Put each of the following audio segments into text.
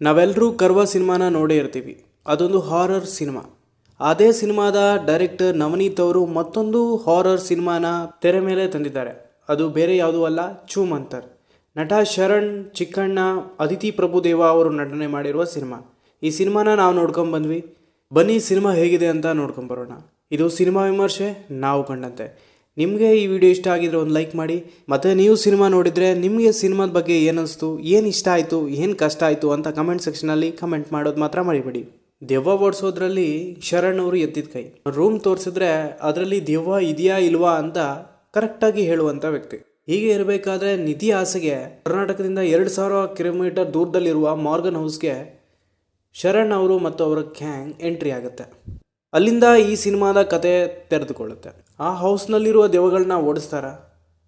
ನಾವೆಲ್ಲರೂ ಕರ್ವ ಸಿನಿಮಾನ ನೋಡೇ ಇರ್ತೀವಿ. ಅದೊಂದು ಹಾರರ್ ಸಿನಿಮಾ. ಅದೇ ಸಿನಿಮಾದ ಡೈರೆಕ್ಟರ್ ನವನೀತ್ ಅವರು ಮತ್ತೊಂದು ಹಾರರ್ ಸಿನಿಮಾನ ತೆರೆ ಮೇಲೆ ತಂದಿದ್ದಾರೆ. ಅದು ಬೇರೆ ಯಾವುದೂ ಅಲ್ಲ ಚೂಮಂತರ್ ನಟ ಶರಣ್, ಚಿಕ್ಕಣ್ಣ, ಅದಿತಿ ಪ್ರಭುದೇವ ಅವರು ನಟನೆ ಮಾಡಿರುವ ಸಿನಿಮಾ. ಈ ಸಿನಿಮಾನ ನಾವು ನೋಡ್ಕೊಂಡು ಬಂದ್ವಿ. ಬನ್ನಿ, ಸಿನಿಮಾ ಹೇಗಿದೆ ಅಂತ ನೋಡ್ಕೊಂಬರೋಣ ಇದು ಸಿನಿಮಾ ವಿಮರ್ಶೆ, ನಾವು ಕಂಡಂತೆ. ನಿಮಗೆ ಈ ವಿಡಿಯೋ ಇಷ್ಟ ಆಗಿದ್ರೆ ಒಂದು ಲೈಕ್ ಮಾಡಿ, ಮತ್ತು ನೀವು ಸಿನಿಮಾ ನೋಡಿದರೆ ನಿಮಗೆ ಸಿನಿಮಾದ ಬಗ್ಗೆ ಏನಿಸ್ತು ಏನು ಇಷ್ಟ ಆಯಿತು, ಏನು ಕಷ್ಟ ಆಯಿತು ಅಂತ ಕಮೆಂಟ್ ಸೆಕ್ಷನಲ್ಲಿ ಕಮೆಂಟ್ ಮಾಡೋದು ಮಾತ್ರ ಮರಿಬೇಡಿ. ದೆವ್ವ ಓಡಿಸೋದ್ರಲ್ಲಿ ಶರಣ್ ಅವರು ಎತ್ತಿದ ಕೈ. ರೂಮ್ ತೋರಿಸಿದ್ರೆ ಅದರಲ್ಲಿ ದೆವ್ವ ಇದೆಯಾ ಇಲ್ವಾ ಅಂತ ಕರೆಕ್ಟಾಗಿ ಹೇಳುವಂಥ ವ್ಯಕ್ತಿ. ಹೀಗೆ ಇರಬೇಕಾದ್ರೆ ನಿಧಿ ಆಸೆಗೆ ಕರ್ನಾಟಕದಿಂದ ಎರಡು ಸಾವಿರ ಕಿಲೋಮೀಟರ್ ದೂರದಲ್ಲಿರುವ ಮಾರ್ಗನ್ ಹೌಸ್ಗೆ ಶರಣ್ ಅವರು ಮತ್ತು ಅವರ ಕ್ಯಾಂಗ್ ಎಂಟ್ರಿ ಆಗುತ್ತೆ. ಅಲ್ಲಿಂದ ಈ ಸಿನಿಮಾದ ಕತೆ ತೆರೆದುಕೊಳ್ಳುತ್ತೆ. ಆ ಹೌಸ್ನಲ್ಲಿರುವ ದೆವ್ವಗಳನ್ನ ಓಡಿಸ್ತಾರ?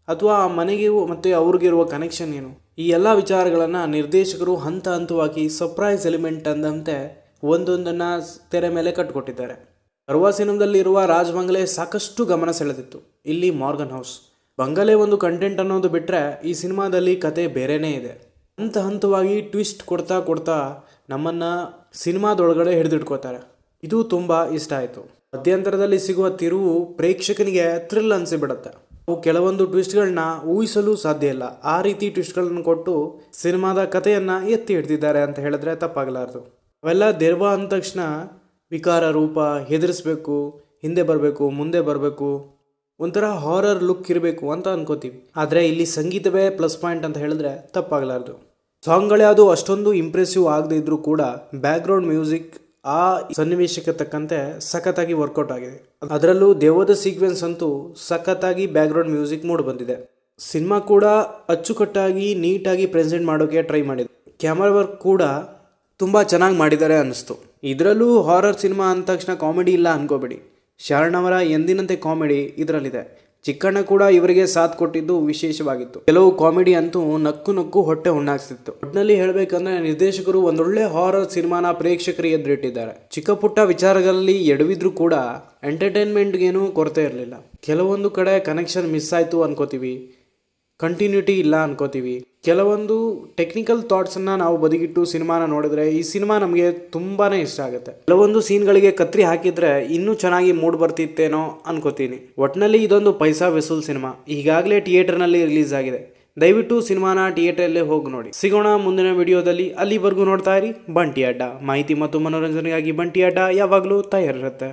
ಅಥವಾ ಆ ಮನೆಗೆ ಮತ್ತು ಅವ್ರಿಗಿರುವ ಕನೆಕ್ಷನ್ ಏನು? ಈ ಎಲ್ಲ ವಿಚಾರಗಳನ್ನು ನಿರ್ದೇಶಕರು ಹಂತ ಹಂತವಾಗಿ ಸರ್ಪ್ರೈಸ್ ಎಲಿಮೆಂಟ್ ಅಂದಂತೆ ಒಂದೊಂದನ್ನು ತೆರೆ ಮೇಲೆ ಕಟ್ಟಿಕೊಟ್ಟಿದ್ದಾರೆ ಅರ್ವಾ ಸಿನಿಮಾದಲ್ಲಿರುವ ರಾಜ್ ಬಂಗಲೆ ಸಾಕಷ್ಟು ಗಮನ ಸೆಳೆದಿತ್ತು. ಇಲ್ಲಿ ಮಾರ್ಗನ್ ಹೌಸ್. ಬಂಗಲೆ ಒಂದು ಕಂಟೆಂಟ್ ಅನ್ನೋದು ಬಿಟ್ಟರೆ ಈ ಸಿನಿಮಾದಲ್ಲಿ ಕತೆ ಬೇರೆನೇ ಇದೆ. ಹಂತ ಹಂತವಾಗಿ ಟ್ವಿಸ್ಟ್ ಕೊಡ್ತಾ ಕೊಡ್ತಾ ನಮ್ಮನ್ನು ಸಿನಿಮಾದೊಳಗಡೆ ಹಿಡಿದಿಟ್ಕೋತಾರೆ. ಇದು ತುಂಬ ಇಷ್ಟ ಆಯಿತು. ಮಧ್ಯಂತರದಲ್ಲಿ ಸಿಗುವ ತಿರುವು ಪ್ರೇಕ್ಷಕನಿಗೆ ಥ್ರಿಲ್ ಅನಿಸಿಬಿಡುತ್ತೆ. ಅವು ಕೆಲವೊಂದು ಟ್ವಿಸ್ಟ್ಗಳನ್ನ ಊಹಿಸಲು ಸಾಧ್ಯ ಇಲ್ಲ. ಆ ರೀತಿ ಟ್ವಿಸ್ಟ್ಗಳನ್ನು ಕೊಟ್ಟು ಸಿನಿಮಾದ ಕಥೆಯನ್ನು ಎತ್ತಿ ಹಿಡ್ದಿದ್ದಾರೆ ಅಂತ ಹೇಳಿದ್ರೆ ತಪ್ಪಾಗಲಾರದು. ಅವೆಲ್ಲ ದೆರ್ವ ಅಂದ ತಕ್ಷಣ ವಿಕಾರ ರೂಪ, ಹೆದರಿಸ್ಬೇಕು, ಹಿಂದೆ ಬರಬೇಕು, ಮುಂದೆ ಬರಬೇಕು, ಒಂಥರ ಹಾರರ್ ಲುಕ್ ಇರಬೇಕು ಅಂತ ಅನ್ಕೋತೀವಿ. ಆದರೆ ಇಲ್ಲಿ ಸಂಗೀತವೇ ಪ್ಲಸ್ ಪಾಯಿಂಟ್ ಅಂತ ಹೇಳಿದ್ರೆ ತಪ್ಪಾಗಲಾರ್ದು. ಸಾಂಗ್ಗಳೇ ಅದು ಅಷ್ಟೊಂದು ಇಂಪ್ರೆಸಿವ್ ಆಗದೇ ಇದ್ರೂ ಕೂಡ ಬ್ಯಾಕ್ಗ್ರೌಂಡ್ ಮ್ಯೂಸಿಕ್ ಆ ಸನ್ನಿವೇಶಕ್ಕೆ ತಕ್ಕಂತೆ ಸಖತ್ತಾಗಿ ವರ್ಕೌಟ್ ಆಗಿದೆ. ಅದರಲ್ಲೂ ದೇವದ ಸೀಕ್ವೆನ್ಸ್ ಅಂತೂ ಸಖತ್ತಾಗಿ ಬ್ಯಾಕ್ಗ್ರೌಂಡ್ ಮ್ಯೂಸಿಕ್ ಮೂಡ್ ಬಂದಿದೆ. ಸಿನಿಮಾ ಕೂಡ ಅಚ್ಚುಕಟ್ಟಾಗಿ ನೀಟಾಗಿ ಪ್ರೆಸೆಂಟ್ ಮಾಡೋಕ್ಕೆ ಟ್ರೈ ಮಾಡಿದೆ. ಕ್ಯಾಮರಾ ವರ್ಕ್ ಕೂಡ ತುಂಬ ಚೆನ್ನಾಗಿ ಮಾಡಿದ್ದಾರೆ ಅನ್ನಿಸ್ತು. ಇದರಲ್ಲೂ ಹಾರರ್ ಸಿನಿಮಾ ಅಂದ ತಕ್ಷಣ ಕಾಮಿಡಿ ಇಲ್ಲ ಅನ್ಕೋಬೇಡಿ. ಶರಣ್ ಅವರ ಎಂದಿನಂತೆ ಕಾಮಿಡಿ ಇದರಲ್ಲಿದೆ. ಚಿಕ್ಕಣ್ಣ ಕೂಡ ಇವರಿಗೆ ಸಾಥ್ ಕೊಟ್ಟಿದ್ದು ವಿಶೇಷವಾಗಿತ್ತು. ಕೆಲವು ಕಾಮಿಡಿ ಅಂತೂ ನಕ್ಕು ನಕ್ಕು ಹೊಟ್ಟೆ ಹುಣ್ಣಾಗ್ಸಿತ್ತು ಒಟ್ಟಿನಲ್ಲಿ ಹೇಳಬೇಕಂದ್ರೆ ನಿರ್ದೇಶಕರು ಒಂದೊಳ್ಳೆ ಹಾರರ್ ಸಿನಿಮಾನ ಪ್ರೇಕ್ಷಕರು ಎದುರಿಟ್ಟಿದ್ದಾರೆ. ಚಿಕ್ಕ ಪುಟ್ಟ ವಿಚಾರಗಳಲ್ಲಿ ಎಡವಿದ್ರು ಕೂಡ ಎಂಟರ್ಟೈನ್ಮೆಂಟ್ಗೇನು ಕೊರತೆ ಇರಲಿಲ್ಲ. ಕೆಲವೊಂದು ಕಡೆ ಕನೆಕ್ಷನ್ ಮಿಸ್ ಆಯಿತು ಅನ್ಕೋತೀವಿ. ಕಂಟಿನ್ಯೂಟಿ ಇಲ್ಲ ಅನ್ಕೋತೀವಿ. ಕೆಲವೊಂದು ಟೆಕ್ನಿಕಲ್ ಥಾಟ್ಸನ್ನು ನಾವು ಬದಿಗಿಟ್ಟು ಸಿನಿಮಾನ ನೋಡಿದ್ರೆ ಈ ಸಿನಿಮಾ ನಮಗೆ ತುಂಬಾ ಇಷ್ಟ ಆಗುತ್ತೆ. ಕೆಲವೊಂದು ಸೀನ್ಗಳಿಗೆ ಕತ್ರಿ ಹಾಕಿದ್ರೆ ಇನ್ನೂ ಚೆನ್ನಾಗಿ ಮೂಡ್ ಬರ್ತಿತ್ತೇನೋ ಅನ್ಕೋತೀನಿ. ಒಟ್ಟಿನಲ್ಲಿ ಇದೊಂದು ಪೈಸಾ ವೆಸುಲ್ ಸಿನಿಮಾ. ಈಗಾಗಲೇ ಥಿಯೇಟರ್ನಲ್ಲಿ ರಿಲೀಸ್ ಆಗಿದೆ. ದಯವಿಟ್ಟು ಸಿನಿಮಾನ ಥಿಯೇಟರಲ್ಲೇ ಹೋಗಿ ನೋಡಿ. ಸಿಗೋಣ ಮುಂದಿನ ವಿಡಿಯೋದಲ್ಲಿ. ಅಲ್ಲಿವರೆಗೂ ನೋಡ್ತಾ ಇರಿ ಬಂಟಿ ಅಡ್ಡ. ಮಾಹಿತಿ ಮತ್ತು ಮನೋರಂಜನೆಗಾಗಿ ಬಂಟಿ ಅಡ್ಡ ಯಾವಾಗಲೂ ತಯಾರಿರುತ್ತೆ.